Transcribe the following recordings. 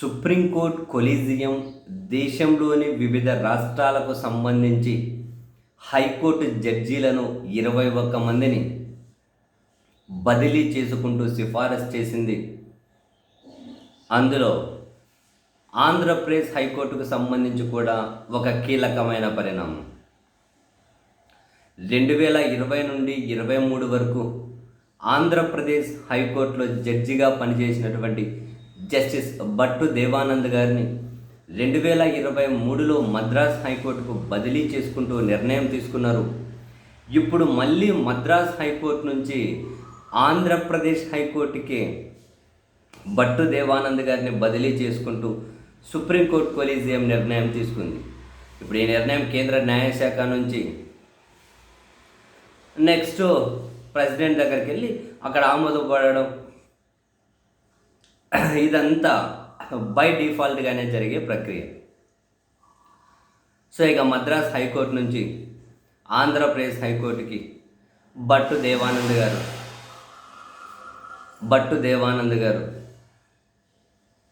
Supreme court collegium దేశంలోని వివిధ రాష్ట్రాలకు సంబంధించి హైకోర్టు జడ్జీలను ఇరవై ఒక్క మందిని బదిలీ చేసుకుంటూ సిఫారసు చేసింది. అందులో ఆంధ్రప్రదేశ్ హైకోర్టుకు సంబంధించి కూడా ఒక కీలకమైన పరిణామం. రెండు వేల ఇరవై నుండి ఇరవై మూడు వరకు ఆంధ్రప్రదేశ్ హైకోర్టులో జడ్జిగా పనిచేసినటువంటి జస్టిస్ భట్టు దేవానంద్ గారిని రెండు వేల ఇరవై మూడులో మద్రాస్ హైకోర్టుకు బదిలీ చేసుకుంటూ నిర్ణయం తీసుకున్నారు. ఇప్పుడు మళ్ళీ మద్రాస్ హైకోర్టు నుంచి ఆంధ్రప్రదేశ్ హైకోర్టుకి భట్టు దేవానంద్ గారిని బదిలీ చేసుకుంటూ సుప్రీంకోర్టు కొలీజియం నిర్ణయం తీసుకుంది. ఇప్పుడు ఈ నిర్ణయం కేంద్ర న్యాయశాఖ నుంచి నెక్స్ట్ ప్రెసిడెంట్ దగ్గరికి వెళ్ళి అక్కడ ఆమోదపడడం ఇదంతా బై డిఫాల్ట్గానే జరిగే ప్రక్రియ. సో ఇక మద్రాస్ హైకోర్టు నుంచి ఆంధ్రప్రదేశ్ హైకోర్టుకి భట్టు దేవానంద్ గారు భట్టు దేవానంద్ గారు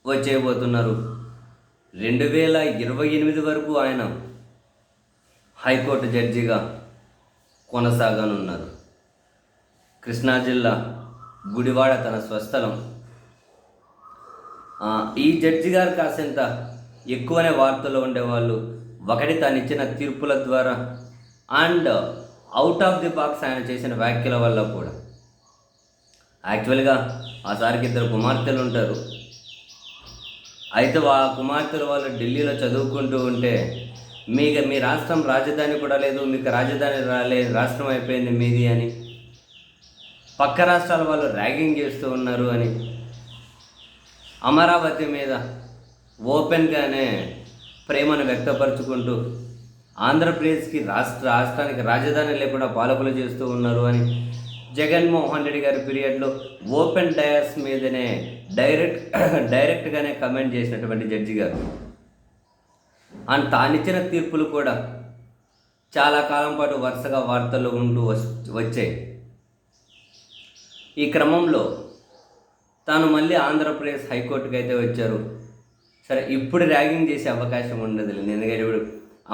వచ్చేయబోతున్నారు. రెండు వేల ఇరవై ఎనిమిది వరకు ఆయన హైకోర్టు జడ్జిగా కొనసాగనున్నారు. కృష్ణా జిల్లా గుడివాడ తన స్వస్థలం ఈ జడ్జి గారు కాసింత ఎక్కువనే వార్తల్లో ఉండేవాళ్ళు. ఒకటి తాను ఇచ్చిన తీర్పుల ద్వారా and out of the box ఆయన చేసిన వ్యాఖ్యల వల్ల కూడా. యాక్చువల్గా ఆ సారికి ఇద్దరు కుమార్తెలు ఉంటారు. అయితే ఆ కుమార్తెలు వాళ్ళు ఢిల్లీలో చదువుకుంటూ ఉంటే మీకు మీ రాష్ట్రం రాజధాని కూడా లేదు మీకు రాజధాని రాలే రాష్ట్రం అయిపోయింది మీది అని పక్క రాష్ట్రాల వాళ్ళు ర్యాగింగ్ చేస్తూ ఉన్నారు అని అమరావతి మీద ఓపెన్గానే ప్రేమను వ్యక్తపరుచుకుంటూ ఆంధ్రప్రదేశ్కి రాష్ట్ర రాష్ట్రానికి రాజధాని లేకుండా పాలకులు చేస్తూ ఉన్నారు అని జగన్మోహన్ రెడ్డి గారి పీరియడ్లో ఓపెన్ డయాస్ మీదనే డైరెక్ట్ డైరెక్ట్గానే కమెంట్ చేసినటువంటి జడ్జి గారు. అండ్ తానిచ్చిన తీర్పులు కూడా చాలా కాలం పాటు వరుసగా వార్తల్లో ఉంటూ వచ్చాయి. ఈ క్రమంలో తాను మళ్ళీ ఆంధ్రప్రదేశ్ హైకోర్టుకి అయితే వచ్చారు. సరే ఇప్పుడు ర్యాగింగ్ చేసే అవకాశం ఉండదు ఎందుకంటే ఇప్పుడు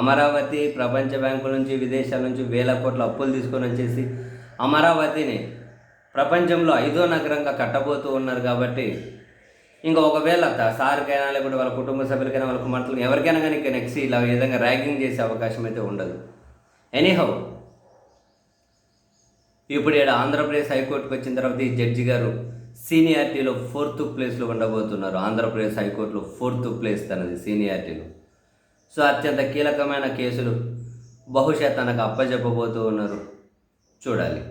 అమరావతి ప్రపంచ బ్యాంకుల నుంచి విదేశాల నుంచి వేల కోట్ల అప్పులు తీసుకొని వచ్చేసి అమరావతిని ప్రపంచంలో ఐదో నగరంగా కట్టబోతూ ఉన్నారు కాబట్టి ఇంకా ఒకవేళ సార్కైనా లేకుంటే వాళ్ళ కుటుంబ సభ్యులకైనా వాళ్ళ కుమార్తెలు ఎవరికైనా కానీ నెక్స్ట్ ఇలా విధంగా ర్యాగింగ్ చేసే అవకాశం అయితే ఉండదు. ఎనీహౌ ఇప్పుడు ఇక్కడ ఆంధ్రప్రదేశ్ హైకోర్టుకు వచ్చిన తర్వాత ఈ జడ్జి గారు సీనియారిటీలో ఫోర్త్ ప్లేస్లో ఉండబోతున్నారు. ఆంధ్రప్రదేశ్ హైకోర్టులో ఫోర్త్ ప్లేస్ తనది సీనియారిటీలో. సో అత్యంత కీలకమైన కేసులు బహుశా తనకు అప్పచెప్పబోతూ ఉన్నారు. చూడాలి.